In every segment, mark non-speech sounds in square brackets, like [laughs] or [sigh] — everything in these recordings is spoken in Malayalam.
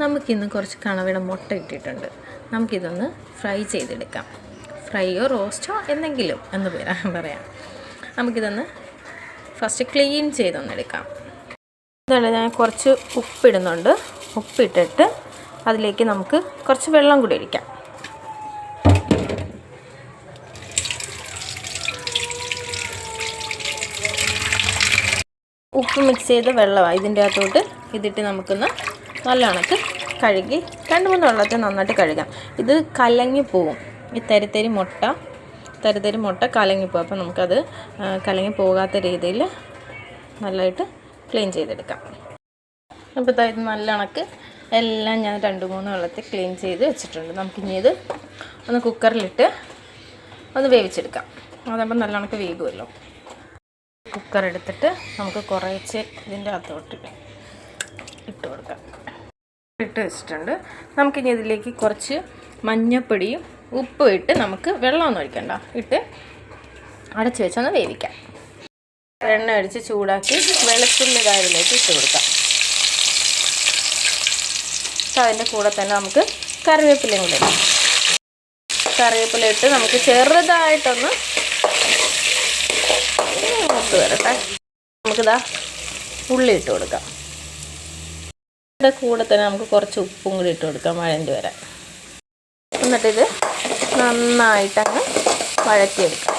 നമുക്കിന്ന് കുറച്ച് കണവയുടെ മുട്ട ഇട്ടിട്ടുണ്ട്. നമുക്കിതൊന്ന് ഫ്രൈ ചെയ്തെടുക്കാം. ഫ്രൈയോ റോസ്റ്റോ എന്തെങ്കിലും എന്ന് പേരാ [laughs] പറയാം. നമുക്കിതൊന്ന് ഫസ്റ്റ് ക്ലീൻ ചെയ്തൊന്ന് എടുക്കാം ഇതാണ് ഞാൻ കുറച്ച് ഉപ്പിടുന്നുണ്ട്. ഉപ്പിട്ടിട്ട് അതിലേക്ക് നമുക്ക് കുറച്ച് വെള്ളം കൂടി ഒഴിക്കാം. ഉപ്പ് മിക്സ് ചെയ്ത വെള്ളമാണ് ഇതിന്റെ അകത്തോട്ട് ഇതിട്ട് നമുക്കൊന്ന് നല്ല കണക്ക് കഴുകി രണ്ട് മൂന്ന് വെള്ളത്തിൽ നന്നായിട്ട് കഴുകാം. ഇത് കലങ്ങി പോവും. ഈ തരിത്തരി മുട്ട തരിത്തരി മുട്ട കലങ്ങി പോകും അപ്പോൾ നമുക്കത് കലങ്ങി പോകാത്ത രീതിയിൽ നല്ലതായിട്ട് ക്ലീൻ ചെയ്തെടുക്കാം. അപ്പോൾ ഇതാ ഇത് നല്ല കണക്ക് എല്ലാം ഞാൻ രണ്ട് മൂന്ന് വെള്ളത്തിൽ ക്ലീൻ ചെയ്ത് വെച്ചിട്ടുണ്ട്. നമുക്കിനി ഇത് ഒന്ന് കുക്കറിലിട്ട് ഒന്ന് വേവിച്ചെടുക്കാം. അതാകുമ്പോൾ നല്ല കണക്ക് വേകുമല്ലോ. കുക്കർ എടുത്തിട്ട് നമുക്ക് കുറേശ്ശെ ഇതിന്റെ അകത്തോട്ട് ഇട്ട് കൊടുക്കാം. ഇട്ട് വെച്ചിട്ടുണ്ട്. നമുക്കിനി ഇതിലേക്ക് കുറച്ച് മഞ്ഞപ്പൊടിയും ഉപ്പും ഇട്ട് നമുക്ക് വെള്ളമൊന്നും ഒഴിക്കണ്ട. ഇട്ട് അടച്ചു വെച്ചൊന്ന് വേവിക്കാം. എണ്ണ അടിച്ച് ചൂടാക്കി വെളുത്തുള്ളി കാര്യത്തിലേക്ക് ഇട്ട് കൊടുക്കാം. അതിന്റെ കൂടെ തന്നെ നമുക്ക് കറിവേപ്പിലയും കൂടെ കറിവേപ്പില ഇട്ട് നമുക്ക് ചെറുതായിട്ടൊന്ന് മൂത്ത് വരട്ടെ. നമുക്കിതാ ഉള്ളി ഇട്ട് കൊടുക്കാം. ഇതിന്റെ കൂടെ തന്നെ നമുക്ക് കുറച്ച് ഉപ്പും കൂടി ഇട്ട് കൊടുക്കാം വഴണ്ടി വരാൻ. എന്നിട്ടിത് നന്നായിട്ടങ്ങ് വഴറ്റിയെടുക്കാം.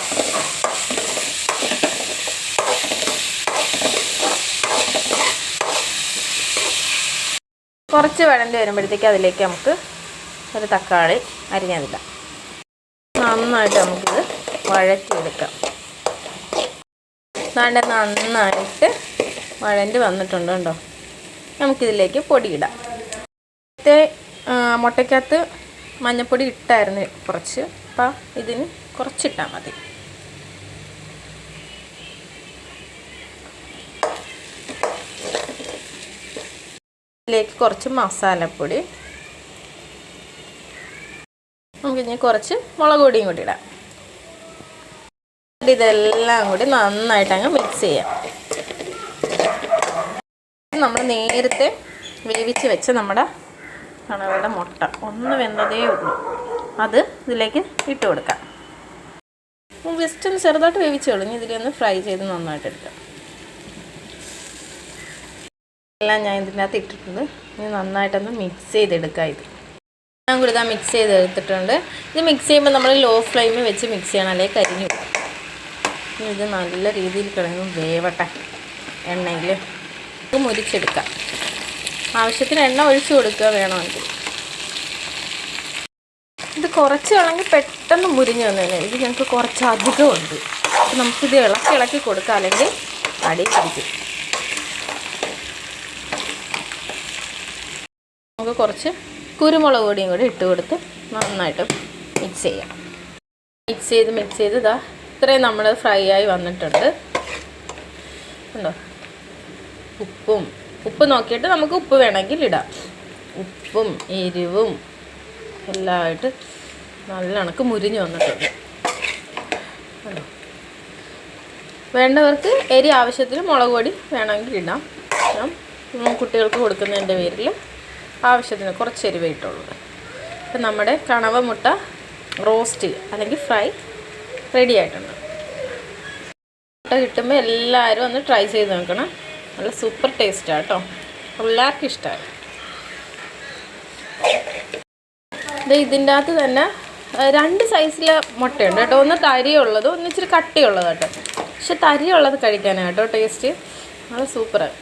കുറച്ച് വഴണ്ടി വരുമ്പോഴത്തേക്ക് അതിലേക്ക് നമുക്ക് ഒരു തക്കാളി അരിഞ്ഞതിടാം. നന്നായിട്ട് നമുക്കിത് വഴറ്റിയെടുക്കാം. നാണ്ട നന്നായിട്ട് വഴണ്ട് വന്നിട്ടുണ്ട് കേട്ടോ നമുക്കിതിലേക്ക് പൊടിയിടാം. നേരത്തെ മുട്ടയ്ക്കകത്ത് മഞ്ഞപ്പൊടി ഇട്ടായിരുന്നു കുറച്ച്. അപ്പം ഇതിന് കുറച്ചിട്ടാൽ മതി. ഇതിലേക്ക് കുറച്ച് മസാലപ്പൊടി. നമുക്കിനി കുറച്ച് മുളക് പൊടിയും കൂടി ഇടാം. ഇതെല്ലാം കൂടി നന്നായിട്ട് അങ്ങ് മിക്സ് ചെയ്യാം. നമ്മൾ നേരത്തെ വേവിച്ച് വെച്ച നമ്മുടെ കണവയുടെ മുട്ട. ഒന്ന് വെന്തതേ ഉള്ളൂ. അത് ഇതിലേക്ക് ഇട്ട് കൊടുക്കാം. ജസ്റ്റ് ഒന്ന് ചെറുതായിട്ട് വേവിച്ചോളൂ ഇനി ഇതിലൊന്ന് ഫ്രൈ ചെയ്ത് നന്നായിട്ട് എടുക്കാം. എല്ലാം ഞാൻ ഇതിനകത്ത് ഇട്ടിട്ടുണ്ട്. ഇനി നന്നായിട്ടൊന്ന് മിക്സ് ചെയ്തെടുക്കാം ഇത്. ഞാൻ കൂടി ഇതാ മിക്സ് ചെയ്ത് എടുത്തിട്ടുണ്ട് ഇത് മിക്സ് ചെയ്യുമ്പോൾ നമ്മൾ ലോ ഫ്ലെയിമിൽ വെച്ച് മിക്സ് ചെയ്യണം. അല്ലെങ്കിൽ കരിഞ്ഞു. ഇത് നല്ല രീതിയിൽ കിടന്ന് വേവട്ടെ. എണ്ണയിൽ മുരിച്ചെടുക്കാം. ആവശ്യത്തിന് എണ്ണ ഒഴിച്ചു കൊടുക്കുക വേണമെങ്കിൽ. ഇത് കുറച്ച് ഇളങ്ങി പെട്ടെന്ന് മുരിഞ്ഞു വന്നതിന് ഇത് ഞങ്ങൾക്ക് കുറച്ച് അധികമുണ്ട് നമുക്കിത് ഇളക്കി ഇളക്കി കൊടുക്കാം അല്ലെങ്കിൽ അടി പിടിക്കും. നമുക്ക് കുറച്ച് കുരുമുളക് പൊടിയും കൂടി ഇട്ട് കൊടുത്ത് നന്നായിട്ട് മിക്സ് ചെയ്യാം. മിക്സ് ചെയ്ത് മിക്സ് ചെയ്ത് ഇതാ ഇത്രയും നമ്മൾ ഫ്രൈ ആയി വന്നിട്ടുണ്ട്. ഉണ്ടോ ഉപ്പും. ഉപ്പ് നോക്കിയിട്ട് നമുക്ക് ഉപ്പ് വേണമെങ്കിൽ ഇടാം. ഉപ്പും എരിവും എല്ലാമായിട്ട് നല്ല കണക്ക് മുരിഞ്ഞ് വന്നിട്ടുണ്ട്. വേണ്ടവർക്ക് എരി ആവശ്യത്തിന് മുളക് പൊടി വേണമെങ്കിൽ ഇടാം. ഞാൻ കുട്ടികൾക്ക് കൊടുക്കുന്നതിന്റെ പേരിൽ ആവശ്യത്തിന് കുറച്ച് എരിവേ ഇട്ടുള്ളൂ. അപ്പം നമ്മുടെ കണവ മുട്ട റോസ്റ്റ് അല്ലെങ്കിൽ ഫ്രൈ റെഡി ആയിട്ടുണ്ട്. മുട്ട കിട്ടുമ്പോൾ എല്ലാവരും ഒന്ന് ട്രൈ ചെയ്ത് നോക്കണം. നല്ല സൂപ്പർ ടേസ്റ്റാണ് കേട്ടോ എല്ലാവർക്കും ഇഷ്ടമായി ഇത് ഇതിന്റെ അകത്ത് തന്നെ രണ്ട് സൈസിലെ മുട്ടയുണ്ട് കേട്ടോ. ഒന്ന് തരിയുള്ളത് ഒന്ന് ഇച്ചിരി കട്ടിയുള്ളത് കേട്ടോ പക്ഷെ തരിയുള്ളത് കഴിക്കാനാണ് കേട്ടോ ടേസ്റ്റ്. നല്ല സൂപ്പറാണ്